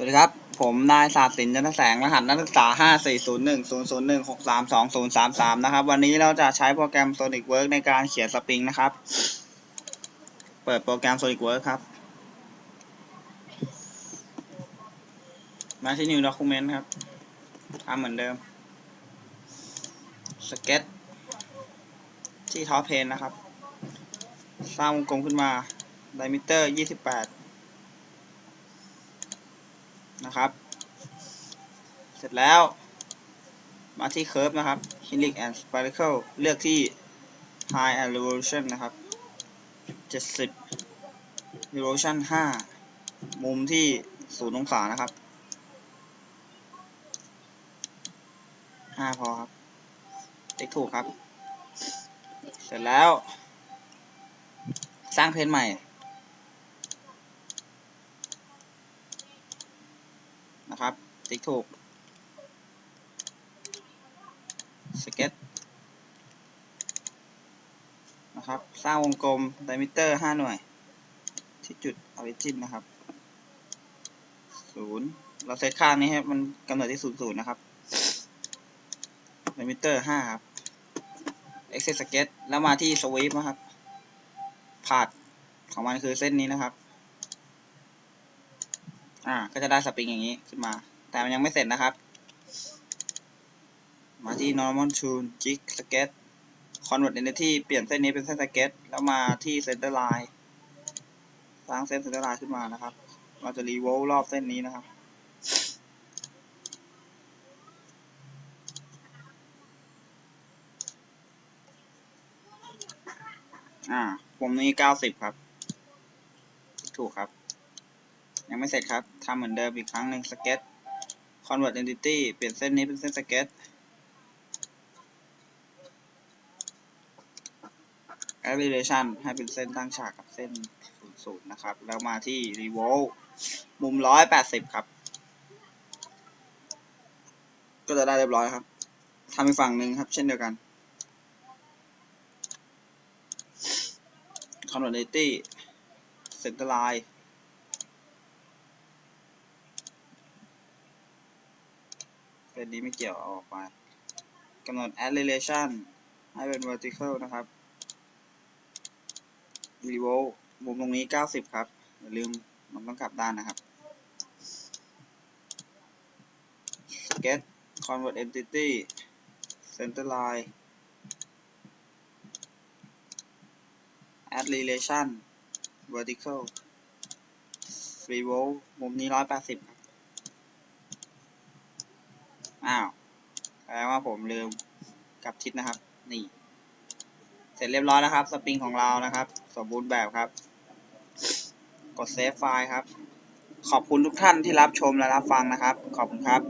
สวัสดีครับ ผมนายศาสตร์สินจันทแสง รหัสนักศึกษา 540100163233นะครับ วันนี้เราจะใช้โปรแกรม SolidWorks ในการเขียนสปริงนะครับ เปิดโปรแกรม SolidWorks ครับ มาที่ New Document ครับ ทำเหมือนเดิม Sketch ที่ท็อปเพนนะครับ สร้างวงกลมขึ้นมา diameter 28 นะครับ เสร็จแล้ว มาที่ curve นะครับ helix and spherical เลือกที่ high and revolution นะครับ 70 revolution 5 มุมที่ 0 องศานะครับ 5 พอครับ ติ๊กถูกครับ เสร็จแล้ว สร้างเพนใหม่ นะครับ ติ๊กถูกสเก็ตนะครับ สร้างวงกลม diameter 5หน่วย ที่จุด origin นนะครับ0เราเซตค่านี้ให้มันกำเนิดที่0 0นนะครับ diameter 5ครับ exit sketch แล้วมาที่ sweep นะครับพาดของมันคือเส้นนี้นะครับ อ่า ก็จะได้สปริงอย่างนี้ขึ้นมา แต่มันยังไม่เสร็จนะครับ มาที่ normal tune jig sketch convert entity เปลี่ยนเส้นนี้เป็นเส้น sketch แล้วมาที่ center line สร้างเส้น center line ขึ้นมานะครับ เราจะ revolve รอบเส้นนี้นะครับอ่าผมนี้90ครับ ถูกครับ ยังไม่เสร็จครับทำเหมือนเดิมอีกครั้งหนึ่งสเก็ต convert entity เปลี่ยนเส้นนี้เป็นเส้นสเก็ต elevation ให้เป็นเส้นตั้งฉากกับเส้น00นะครับ แล้วมาที่ revolve มุม180ครับ ก็จะได้เรียบร้อยครับทำอีกฝั่งหนึ่งครับ เช่นเดียวกัน convert entity center line เส้นนี้ไม่เกี่ยวเอาออกไปกำหนด add relation ให้เป็น vertical นะครับ revolve มุมตรงนี้ 90 ครับ อย่าลืมมันต้องกลับด้านนะครับ sketch convert entity center line add relation vertical revolve มุมนี้ 180ครับ อ้าวแปลว่าผมลืมกับทิศนะครับ นี่ เสร็จเรียบร้อยนะครับ สปริงของเรานะครับ สมบูรณ์แบบครับ กดเซฟไฟล์ครับ ขอบคุณทุกท่านที่รับชมและรับฟังนะครับ ขอบคุณครับ